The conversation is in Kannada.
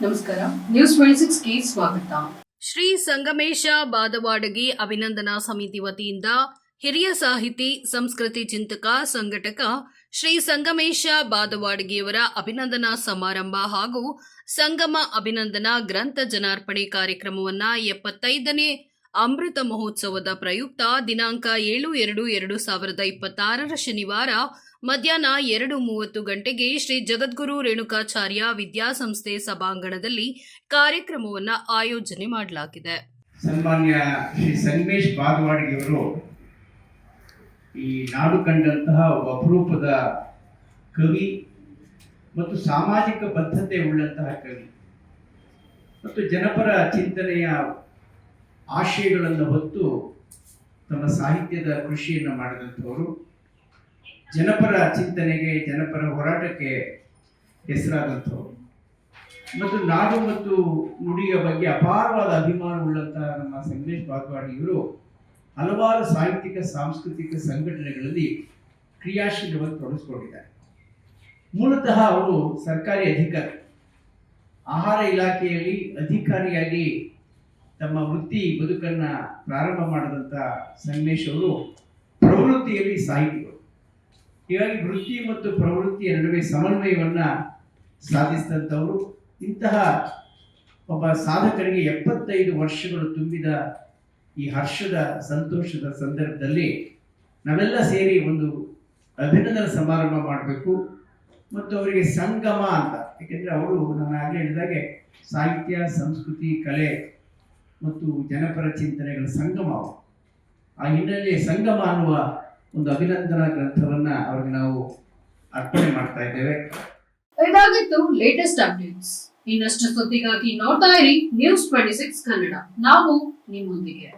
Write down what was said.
ನಮಸ್ಕಾರ. ನ್ಯೂಸ್ ಸಿಕ್ಸ್ಗೆ ಸ್ವಾಗತ. ಶ್ರೀ ಸಂಗಮೇಶ ಬಾದವಾಡಗಿ ಅಭಿನಂದನಾ ಸಮಿತಿ ವತಿಯಿಂದ ಹಿರಿಯ ಸಾಹಿತಿ, ಸಂಸ್ಕೃತಿ ಚಿಂತಕ, ಸಂಘಟಕ ಶ್ರೀ ಸಂಗಮೇಶ ಬಾದವಾಡಗಿಯವರ ಅಭಿನಂದನಾ ಸಮಾರಂಭ ಹಾಗೂ ಸಂಗಮ ಅಭಿನಂದನಾ ಗ್ರಂಥ ಜನಾರ್ಪಣೆ ಕಾರ್ಯಕ್ರಮವನ್ನ ಎಪ್ಪತ್ತೈದನೇ ಅಮೃತ ಮಹೋತ್ಸವದ ಪ್ರಯುಕ್ತ ದಿನಾಂಕ ಏಳು ಎರಡು ಎರಡು ಸಾವಿರದ ಇಪ್ಪತ್ತಾರರ ಶನಿವಾರ ಮಧ್ಯಾಹ್ನ ಎರಡು ಮೂವತ್ತು ಗಂಟೆಗೆ ಶ್ರೀ ಜಗದ್ಗುರು ರೇಣುಕಾಚಾರ್ಯ ವಿದ್ಯಾಸಂಸ್ಥೆ ಸಭಾಂಗಣದಲ್ಲಿ ಕಾರ್ಯಕ್ರಮವನ್ನು ಆಯೋಜನೆ ಮಾಡಲಾಗಿದೆ. ಸನ್ಮಾನ್ಯ ಶ್ರೀ ಸನ್ಮೇಶ್ ಬಾಗವಾಡಿಯವರು ಈ ನಾಡು ಕಂಡಂತಹ ಅಪರೂಪದ ಕವಿ ಮತ್ತು ಸಾಮಾಜಿಕ ಬದ್ಧತೆ ಉಳ್ಳಂತಹ ಕವಿ. ಮತ್ತು ಜನಪರ ಚಿಂತನೆಯ ಆಶಯಗಳನ್ನು ಹೊತ್ತು ತಮ್ಮ ಸಾಹಿತ್ಯದ ಕೃಷಿಯನ್ನು ಮಾಡಿದಂಥವರು. ಜನಪರ ಚಿಂತನೆಗೆ, ಜನಪರ ಹೋರಾಟಕ್ಕೆ ಹೆಸರಾದಂಥವ್ರು. ಮತ್ತು ನಾಡು ಮತ್ತು ನುಡಿಯ ಬಗ್ಗೆ ಅಪಾರವಾದ ಅಭಿಮಾನವುಳ್ಳಂತಹ ನಮ್ಮ ಸಂಗಮೇಶ್ ಬಾಗ್ವಾಡಿ ಇವರು ಹಲವಾರು ಸಾಹಿತ್ಯಿಕ, ಸಾಂಸ್ಕೃತಿಕ ಸಂಘಟನೆಗಳಲ್ಲಿ ಕ್ರಿಯಾಶೀಲವಾಗಿ ತೊಡಗಿಸ್ಕೊಂಡಿದ್ದಾರೆ. ಮೂಲತಃ ಅವರು ಸರ್ಕಾರಿ ಅಧಿಕಾರಿ. ಆಹಾರ ಇಲಾಖೆಯಲ್ಲಿ ಅಧಿಕಾರಿಯಾಗಿ ತಮ್ಮ ವೃತ್ತಿ ಬದುಕನ್ನು ಪ್ರಾರಂಭ ಮಾಡಿದಂಥ ಸಂಗಮೇಶ್ ಅವರು ಪ್ರವೃತ್ತಿಯಲ್ಲಿ ಸಾಹಿತಿಗಳು. ಹೀಗಾಗಿ ವೃತ್ತಿ ಮತ್ತು ಪ್ರವೃತ್ತಿಯ ನಡುವೆ ಸಮನ್ವಯವನ್ನು ಸಾಧಿಸಿದಂಥವರು, ಇಂತಹ ಒಬ್ಬ ಸಾಧಕರಿಗೆ ಎಪ್ಪತ್ತೈದು ವರ್ಷಗಳು ತುಂಬಿದ ಈ ಹರ್ಷದ, ಸಂತೋಷದ ಸಂದರ್ಭದಲ್ಲಿ ನಾವೆಲ್ಲ ಸೇರಿ ಒಂದು ಅಭಿನಂದನ ಸಮಾರಂಭ ಮಾಡಬೇಕು ಮತ್ತು ಅವರಿಗೆ ಸಂಗಮ ಅಂತ, ಯಾಕೆಂದರೆ ಅವರು ನಾನು ಆಗಲೇ ಹೇಳಿದಾಗೆ ಸಾಹಿತ್ಯ, ಸಂಸ್ಕೃತಿ, ಕಲೆ ಮತ್ತು ಜನಪರ ಚಿಂತನೆಗಳ ಸಂಗಮ. ಆ ಹಿನ್ನೆಲೆ ಸಂಗಮ ಅನ್ನುವ ಒಂದು ಅಭಿನಂದನಾ ಗ್ರಂಥವನ್ನ ಅವ್ರಿಗೆ ನಾವು ಅರ್ಪಣೆ ಮಾಡ್ತಾ ಇದ್ದೇವೆ. ಇದಾಗಿತ್ತು ಲೇಟೆಸ್ಟ್ ಅಪ್ಡೇಟ್ಸ್ ಇನ್ನಷ್ಟು ಸುದ್ದಿಗಾಗಿ ನೋಡ್ತಾ ಇರಿ ನ್ಯೂಸ್ ಟ್ವೆಂಟಿ ಸಿಕ್ಸ್ ಕನ್ನಡ. ನಾವು ನಿಮ್ಮೊಂದಿಗೆ.